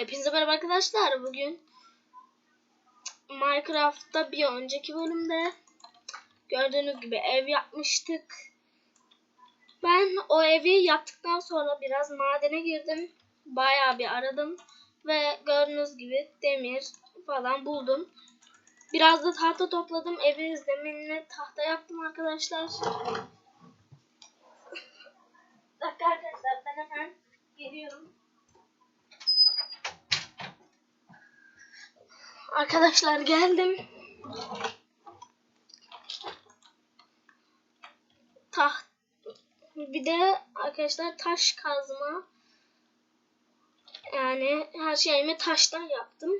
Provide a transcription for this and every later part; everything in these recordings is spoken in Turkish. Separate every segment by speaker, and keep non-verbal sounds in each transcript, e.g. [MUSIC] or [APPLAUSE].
Speaker 1: Hepinize merhaba arkadaşlar. Bugün Minecraft'ta bir önceki bölümde gördüğünüz gibi ev yapmıştık. Ben o evi yaptıktan sonra biraz madene girdim. Bayağı bir aradım ve gördüğünüz gibi demir falan buldum. Biraz da tahta topladım. Evi zeminine tahta yaptım arkadaşlar. [LAUGHS] Dakika arkadaşlar ben hemen geliyorum. Arkadaşlar geldim. Taht bir de arkadaşlar taş kazma yani her şeyimi taştan yaptım.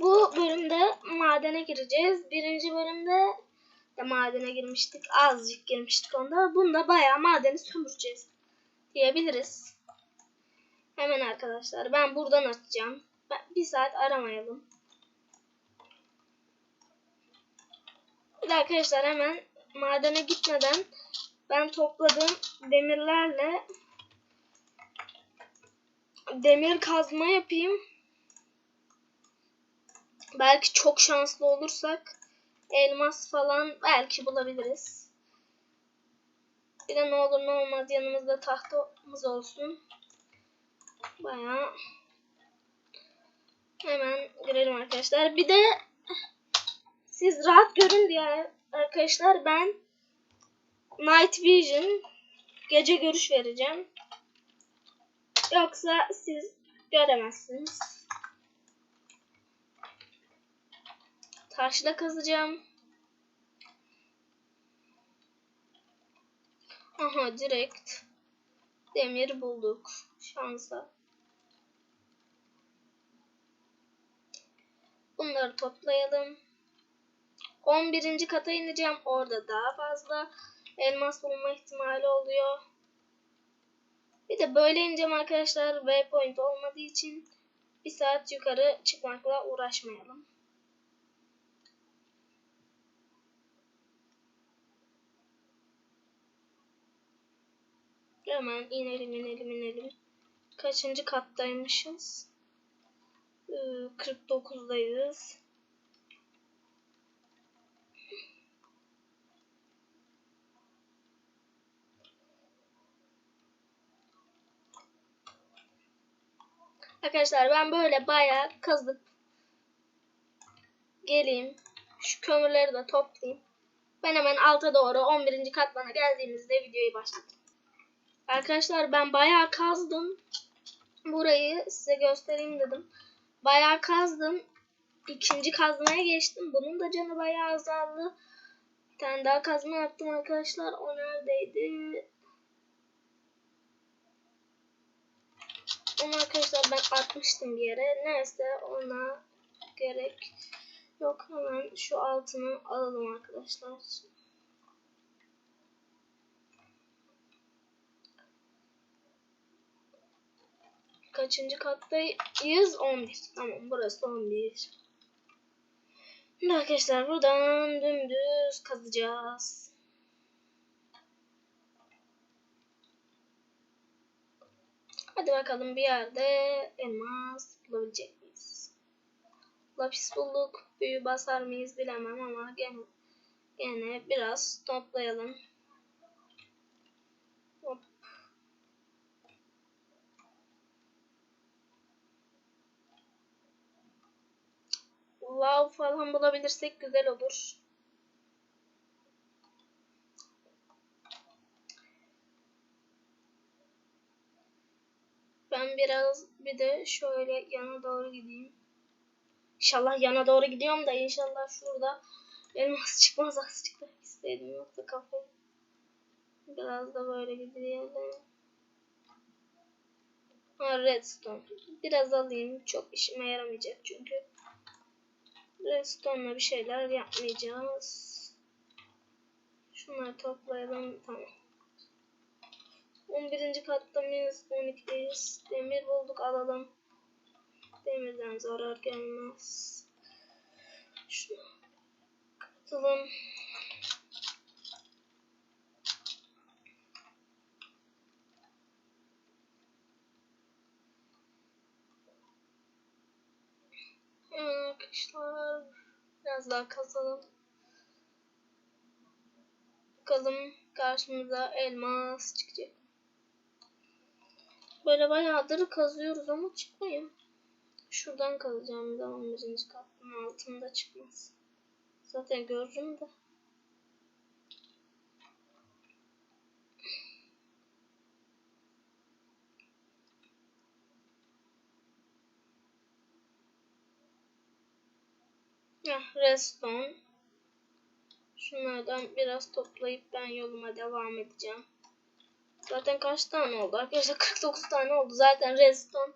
Speaker 1: Bu bölümde madene gireceğiz. Birinci bölümde de madene girmiştik. Azıcık girmiştik onda. Bunda bayağı madeni sömüreceğiz diyebiliriz. Hemen arkadaşlar ben buradan atacağım. Bir saat aramayalım. Bir arkadaşlar hemen madene gitmeden ben topladığım demirlerle demir kazma yapayım. Belki çok şanslı olursak elmas falan belki bulabiliriz. Bir de ne olur ne olmaz yanımızda tahtamız olsun. Bayağı Hemen girelim arkadaşlar. Bir de siz rahat görün diye arkadaşlar ben Night Vision gece görüş vereceğim. Yoksa siz göremezsiniz. Taşla kazacağım. Aha direkt demir bulduk. Şansa. Bunları toplayalım. 11. kata ineceğim. Orada daha fazla elmas bulma ihtimali oluyor. Bir de böyle ineceğim arkadaşlar. Waypoint olmadığı için bir saat yukarı çıkmakla uğraşmayalım. Hemen inelim inelim inelim. Kaçıncı kattaymışız? 49'dayız. Arkadaşlar ben böyle bayağı kazıp geleyim. Şu kömürleri de toplayayım. Ben hemen alta doğru 11. katmana geldiğimizde videoyu başlatayım. Arkadaşlar ben bayağı kazdım. Burayı size göstereyim dedim. Bayağı kazdım. İkinci kazmaya geçtim. Bunun da canı bayağı azaldı. Bir tane daha kazma yaptım arkadaşlar. O neredeydi? Onu arkadaşlar ben atmıştım bir yere. Neyse ona gerek yok. Hemen şu altını alalım arkadaşlar. Kaçıncı kattayız? 11. Tamam burası 11. Şimdi arkadaşlar buradan dümdüz kazacağız. Hadi bakalım bir yerde elmas bulabilecek miyiz? Lapis bulduk. Büyü basar mıyız bilemem ama gene, gene biraz toplayalım. Lav falan bulabilirsek güzel olur. Ben biraz bir de şöyle yana doğru gideyim. İnşallah yana doğru gidiyorum da inşallah şurada elmas çıkmaz azıcık da istedim yoksa kafayı. Biraz da böyle gidelim. Ha redstone. Biraz alayım. Çok işime yaramayacak çünkü. Redstone'la bir şeyler yapmayacağız. Şunları toplayalım. Tamam. 11. katta minus 12'deyiz. Demir bulduk alalım. Demirden zarar gelmez. Şunu kapatalım. Arkadaşlar. Biraz daha kazalım. Bakalım karşımıza elmas çıkacak. Böyle bayağıdır kazıyoruz ama çıkmıyor. Şuradan kazacağım daha 11. katın altında çıkmaz. Zaten görürüm de. Heh, redstone. Şunlardan biraz toplayıp ben yoluma devam edeceğim. Zaten kaç tane oldu? Arkadaşlar [LAUGHS] 49 tane oldu. Zaten redstone.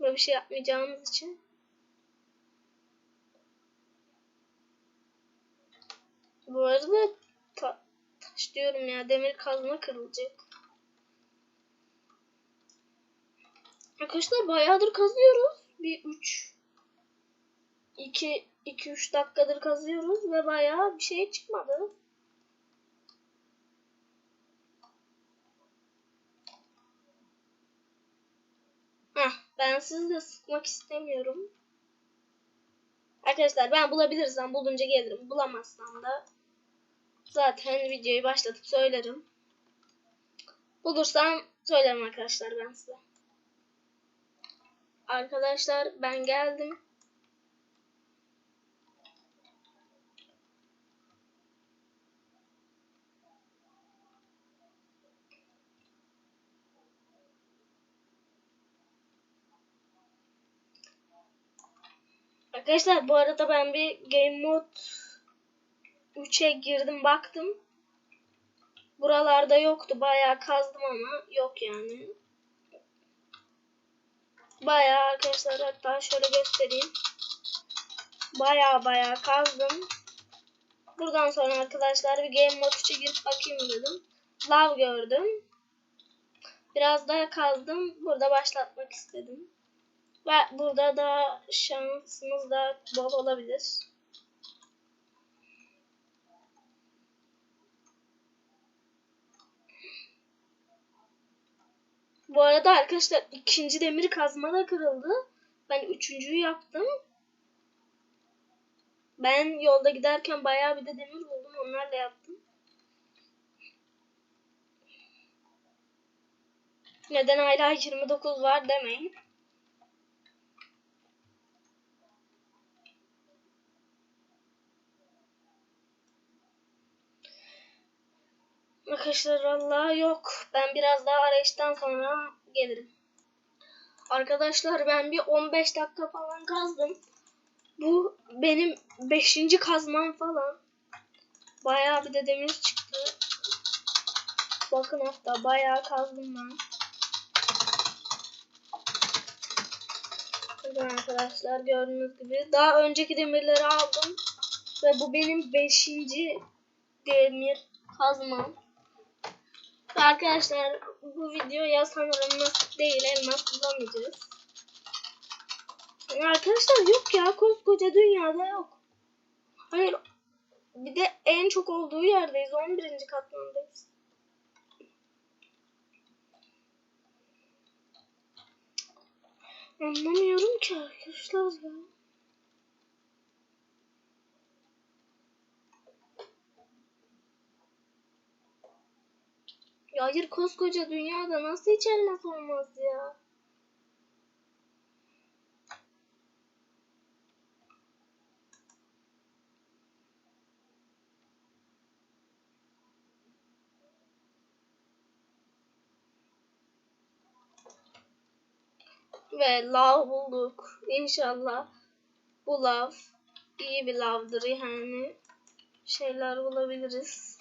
Speaker 1: Böyle bir şey yapmayacağımız için. Bu arada ta taş diyorum ya demir kazma kırılacak. Arkadaşlar bayağıdır kazıyoruz. Bir 3 2 2 3 dakikadır kazıyoruz ve bayağı bir şey çıkmadı. Heh, ben sizi de sıkmak istemiyorum. Arkadaşlar ben bulabilirsem bulunca gelirim. Bulamazsam da zaten videoyu başlatıp söylerim. Bulursam söylerim arkadaşlar ben size. Arkadaşlar ben geldim. Arkadaşlar bu arada ben bir Game Mode 3'e girdim baktım. Buralarda yoktu. Bayağı kazdım ama yok yani. Bayağı arkadaşlar hatta şöyle göstereyim. Bayağı bayağı kazdım. Buradan sonra arkadaşlar bir Game Mode 3'e girip bakayım dedim. Love gördüm. Biraz daha kazdım. Burada başlatmak istedim. Ve burada da şansımız da bol olabilir. Bu arada arkadaşlar ikinci demir kazma da kırıldı. Ben üçüncüyü yaptım. Ben yolda giderken bayağı bir de demir buldum. Onlarla yaptım. Neden hala 29 var demeyin. Arkadaşlar Allah yok. Ben biraz daha arayıştan sonra gelirim. Arkadaşlar ben bir 15 dakika falan kazdım. Bu benim 5. kazmam falan. Bayağı bir de demir çıktı. Bakın hatta bayağı kazdım ben. Bakın arkadaşlar gördüğünüz gibi. Daha önceki demirleri aldım. Ve bu benim 5. demir kazmam. Arkadaşlar bu videoya sanırım değil elmas bulamayacağız. Arkadaşlar yok ya koskoca dünyada yok. Hayır bir de en çok olduğu yerdeyiz 11. katmandayız. Anlamıyorum ki arkadaşlar ya. Ya hayır koskoca dünyada nasıl hiç elmas olmaz ya? Ve lav bulduk. İnşallah bu lav iyi bir lavdır yani. Şeyler bulabiliriz.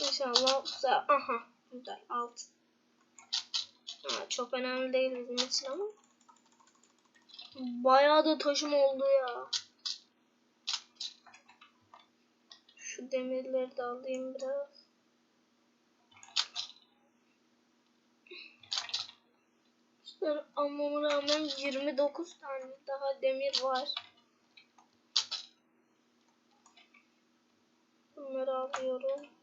Speaker 1: İnşallah güzel. Aha güzel alt. Ha, çok önemli değil bizim için ama. Bayağı da taşım oldu ya. Şu demirleri de alayım biraz. Almama rağmen 29 tane daha demir var. Bunları alıyorum.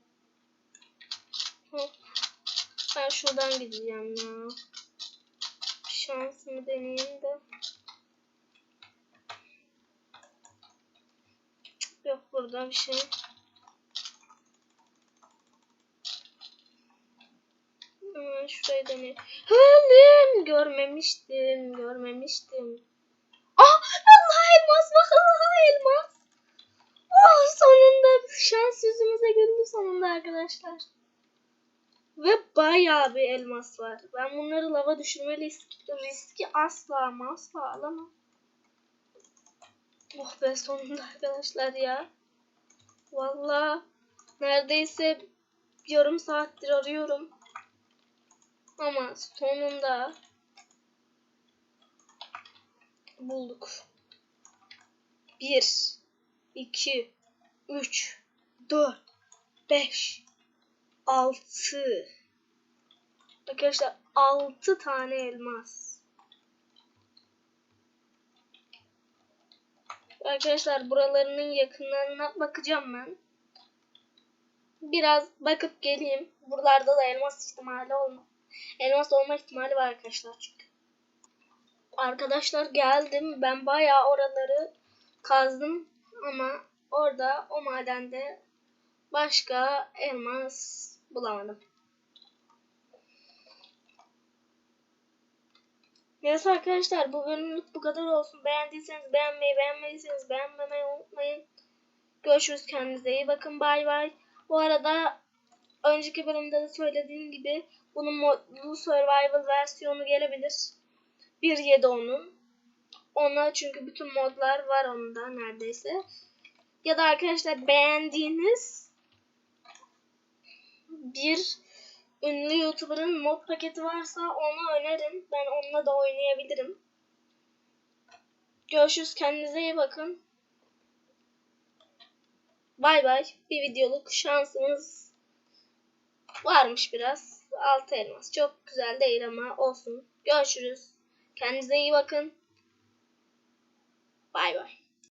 Speaker 1: Ben şuradan gideceğim ya. şansımı deneyeyim de. Yok burada bir şey. Hemen şurayı deneyeyim. Halim görmemiştim, görmemiştim. Ah Allah elmas bak Allah elmas. Oh sonunda şans yüzümüze güldü sonunda arkadaşlar. Ve bayağı bir elmas var. Ben bunları lava düşürme riski, asla ama asla alamam. Oh be sonunda arkadaşlar ya. Vallahi neredeyse yarım saattir arıyorum. Ama sonunda bulduk. 1 2 3 4 5 6 Arkadaşlar 6 tane elmas. Arkadaşlar buralarının yakınlarına bakacağım ben. Biraz bakıp geleyim. Buralarda da elmas ihtimali olma. Elmas olma ihtimali var arkadaşlar çünkü. Arkadaşlar geldim. Ben bayağı oraları kazdım ama orada o madende başka elmas bulamadım. Neyse arkadaşlar bu bölümlük bu kadar olsun. Beğendiyseniz beğenmeyi, beğenmediyseniz beğenmemeyi unutmayın. Görüşürüz kendinize iyi bakın bay bay. Bu arada önceki bölümde de söylediğim gibi bunun modlu survival versiyonu gelebilir. 1.7 onun. Ona çünkü bütün modlar var onda neredeyse. Ya da arkadaşlar beğendiğiniz bir ünlü YouTuber'ın mod paketi varsa onu önerin. Ben onunla da oynayabilirim. Görüşürüz. Kendinize iyi bakın. Bay bay. Bir videoluk şansımız varmış biraz. Altı elmas. Çok güzel değil ama olsun. Görüşürüz. Kendinize iyi bakın. Bay bay.